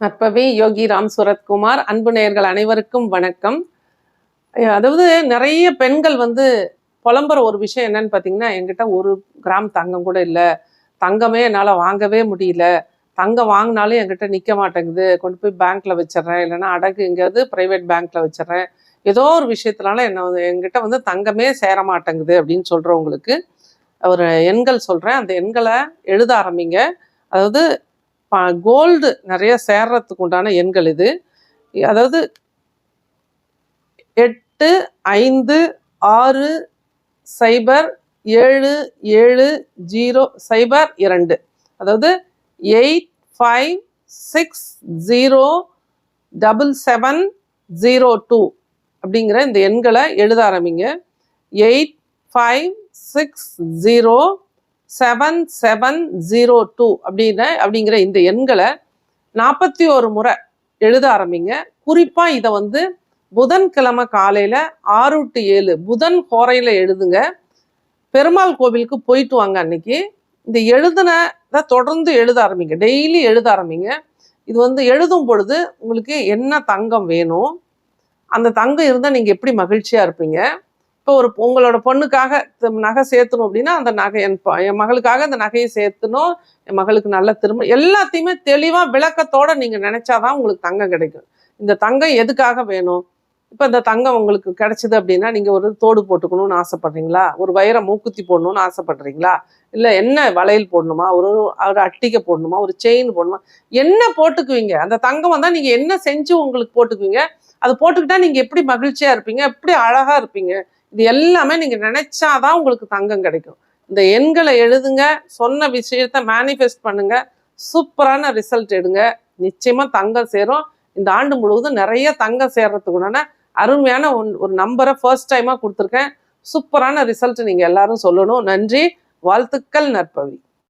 நற்பவி யோகி ராம் சுரத்குமார் அன்பு நேயர்கள் அனைவருக்கும் வணக்கம். அதாவது நிறைய பெண்கள் வந்து புலம்புற ஒரு விஷயம் என்னன்னு பார்த்தீங்கன்னா என்கிட்ட ஒரு கிராம் தங்கம் கூட இல்லை. தங்கமே என்னால் வாங்கவே முடியல. தங்கம் வாங்கினாலும் என்கிட்ட நிற்க மாட்டேங்குது. கொண்டு போய் பேங்க்ல வச்சிடுறேன். இல்லைன்னா அடகு எங்கேயாவது ப்ரைவேட் பேங்க்ல வச்சிடுறேன். ஏதோ ஒரு விஷயத்தினால என்ன வந்து என்கிட்ட வந்து தங்கமே சேர மாட்டேங்குது அப்படின்னு சொல்கிறவங்களுக்கு ஒரு எண்கள் சொல்கிறேன் அந்த எண்களை எழுத ஆரம்பிங்க. அதாவது கோல்டு நிறைய சேர்றதுக்கு உண்டான எண்கள் இது. அதாவது எட்டு ஐந்து ஆறு சைபர் ஏழு ஏழு ஜீரோ சைபர் இரண்டு. அதாவது eight five six zero double seven zero two அப்படிங்கிற இந்த எண்களை எழுத ஆரம்பிங்க. Eight five six zero seven seven zero two அப்படின்னு அப்படிங்கிற இந்த எண்களை நாற்பத்தி ஒரு முறை எழுத ஆரம்பிங்க. குறிப்பாக இதை வந்து புதன்கிழமை காலையில் ஆறு டு ஏழு புதன் கோரையில் எழுதுங்க. பெருமாள் கோவிலுக்கு போயிட்டு வாங்க அன்னைக்கு. இந்த எழுதுனதை தொடர்ந்து எழுத ஆரம்பிங்க. டெய்லி எழுத ஆரம்பிங்க. இது வந்து எழுதும் பொழுது உங்களுக்கு என்ன தங்கம் வேணும் அந்த தங்கம் இருந்தால் நீங்கள் எப்படி மகிழ்ச்சியாக இருப்பீங்க? இப்போ ஒரு உங்களோட பொண்ணுக்காக நகை சேர்த்தணும் அப்படின்னா அந்த நகை என் ப- என் மகளுக்காக அந்த நகையை சேர்த்தணும். என் மகளுக்கு நல்ல திரும்ப எல்லாத்தையுமே தெளிவாக விளக்கத்தோட நீங்கள் நினைச்சாதான் உங்களுக்கு தங்கம் கிடைக்கும். இந்த தங்கம் எதுக்காக வேணும்? இப்போ இந்த தங்கம் உங்களுக்கு கிடைச்சது அப்படின்னா நீங்கள் ஒரு தோடு போட்டுக்கணும்னு ஆசைப்படுறீங்களா? ஒரு வைர மூக்குத்தி போடணும்னு ஆசைப்படுறீங்களா? இல்லை என்ன வளையல் போடணுமா? ஒரு ஒரு அட்டிகை போடணுமா? ஒரு செயின் போடணுமா? என்ன போட்டுக்குவீங்க? அந்த தங்கம் வந்தால் நீங்கள் என்ன செஞ்சு உங்களுக்கு போட்டுக்குவீங்க? அது போட்டுக்கிட்டா நீங்கள் எப்படி மகிழ்ச்சியாக இருப்பீங்க? எப்படி அழகாக இருப்பீங்க? இது எல்லாமே நீங்கள் நினைச்சாதான் உங்களுக்கு தங்கம் கிடைக்கும். இந்த எண்களை எழுதுங்க சொன்ன விஷயத்த மேனிஃபெஸ்ட் பண்ணுங்க சூப்பரான ரிசல்ட் எடுங்க. நிச்சயமா தங்கம் சேரும். இந்த ஆண்டு முழுவதும் நிறைய தங்கம் சேர்றதுக்குண்டான அருமையான ஒன்- ஒரு நம்பரை ஃபர்ஸ்ட் டைமாக கொடுத்துருக்கேன். சூப்பரான ரிசல்ட் நீங்கள் எல்லாரும் சொல்லணும். நன்றி. வாழ்த்துக்கள் நற்பவி.